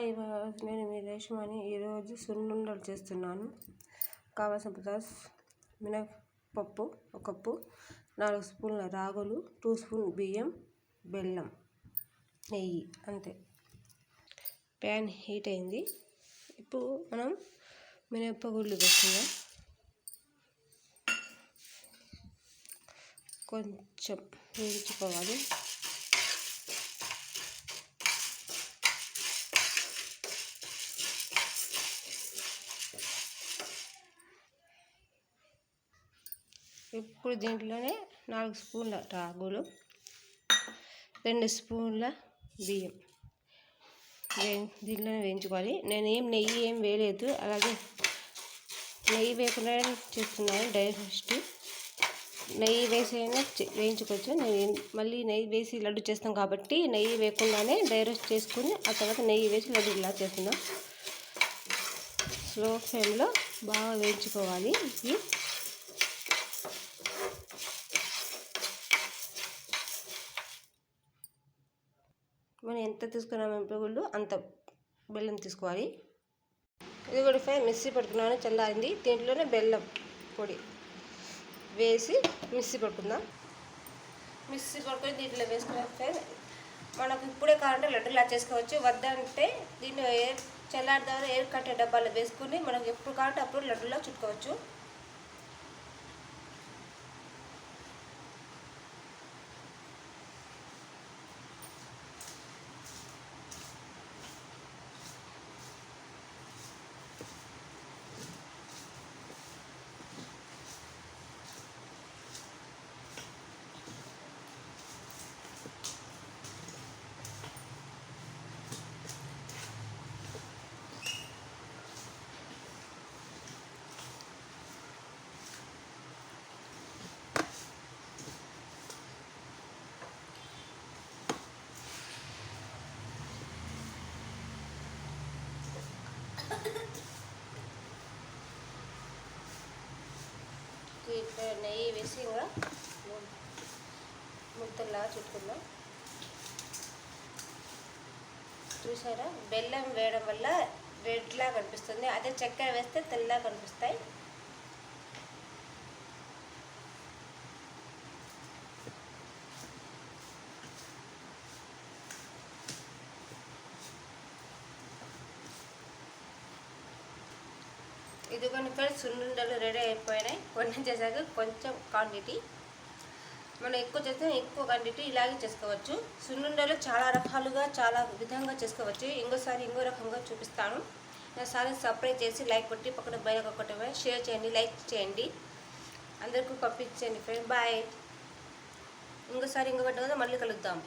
Hi నేను మీ రేష్మని ఈరోజు సున్నుండలు చేస్తున్నాను. కావాల్సిన పదార్థ మినపప్పు ఒక కప్పు నాలుగు స్పూన్ల రాగులు టూ స్పూన్ బియ్యం బెల్లం నెయ్యి అంతే. ప్యాన్ హీట్ అయింది. ఇప్పుడు మనం మినపగుళ్ళు వేసుకుందాం. కొంచెం వేయించుకోవాలి. ఇప్పుడు దీంట్లోనే నాలుగు స్పూన్ల రాగులు రెండు స్పూన్ల బియ్యం వే దీంట్లోనే వేయించుకోవాలి. నేను ఏం నెయ్యి ఏం వేయలేదు. అలాగే నెయ్యి వేయకుండా చేస్తున్నాను డైరెక్ట్. నెయ్యి వేసి అయినా వేయించుకోవచ్చు. నేను మళ్ళీ నెయ్యి వేసి లడ్డు చేస్తాం కాబట్టి నెయ్యి వేయకుండానే డైరెక్ట్ చేసుకుని ఆ తర్వాత నెయ్యి వేసి లడ్డు ఇలా చేస్తున్నాం. స్లో ఫ్లేమ్లో బాగా వేయించుకోవాలి. ఇవి మనం ఎంత తీసుకున్నాం మిరపగుళ్ళు అంత బెల్లం తీసుకోవాలి. ఇది కూడా ఫ్రై మిక్సీ పట్టుకున్నాను చల్లారింది. దీంట్లోనే బెల్లం పొడి వేసి మిక్సీ పట్టుకుందాం. మిక్సీ పట్టుకొని దీంట్లో వేసుకున్నాం ఫ్రై మనకు ఇప్పుడే కావాలంటే లడ్డులా చేసుకోవచ్చు. వద్దంటే దీన్ని ఎయిర్ చల్లారి ఎయిర్ కట్టే డబ్బాలో వేసుకుని మనకు ఎప్పుడు కావాలంటే అప్పుడు లడ్డులా చుట్టుకోవచ్చు. దీంట్లో నెయ్యి వేసి ఇంకా ముద్దలా చుట్టుకుందాం. చూసారా? బెల్లం వేయడం వల్ల రెడ్లా కనిపిస్తుంది. అదే చక్కెర వేస్తే తెల్లగా కనిపిస్తాయి. ఇదిగోని ఫ్రెండ్స్ సున్నుండలు రెడీ అయిపోయినాయి. కొన్ని చేశాక కొంచెం క్వాంటిటీ మనం ఎక్కువ చేస్తే ఎక్కువ క్వాంటిటీ ఇలాగే చేసుకోవచ్చు. సున్నుండలు చాలా రకాలుగా చాలా విధంగా చేసుకోవచ్చు. ఇంకోసారి ఇంకో రకంగా చూపిస్తాను. ఒకసారి సప్రై చేసి లైక్ కొట్టి పక్కన బయట కొట్టమే షేర్ చేయండి లైక్ చేయండి. అందరికీ పంపించండి ఫ్రెండ్ బాయ్. ఇంకోసారి ఇంకొకటి కదా మళ్ళీ కలుద్దాం.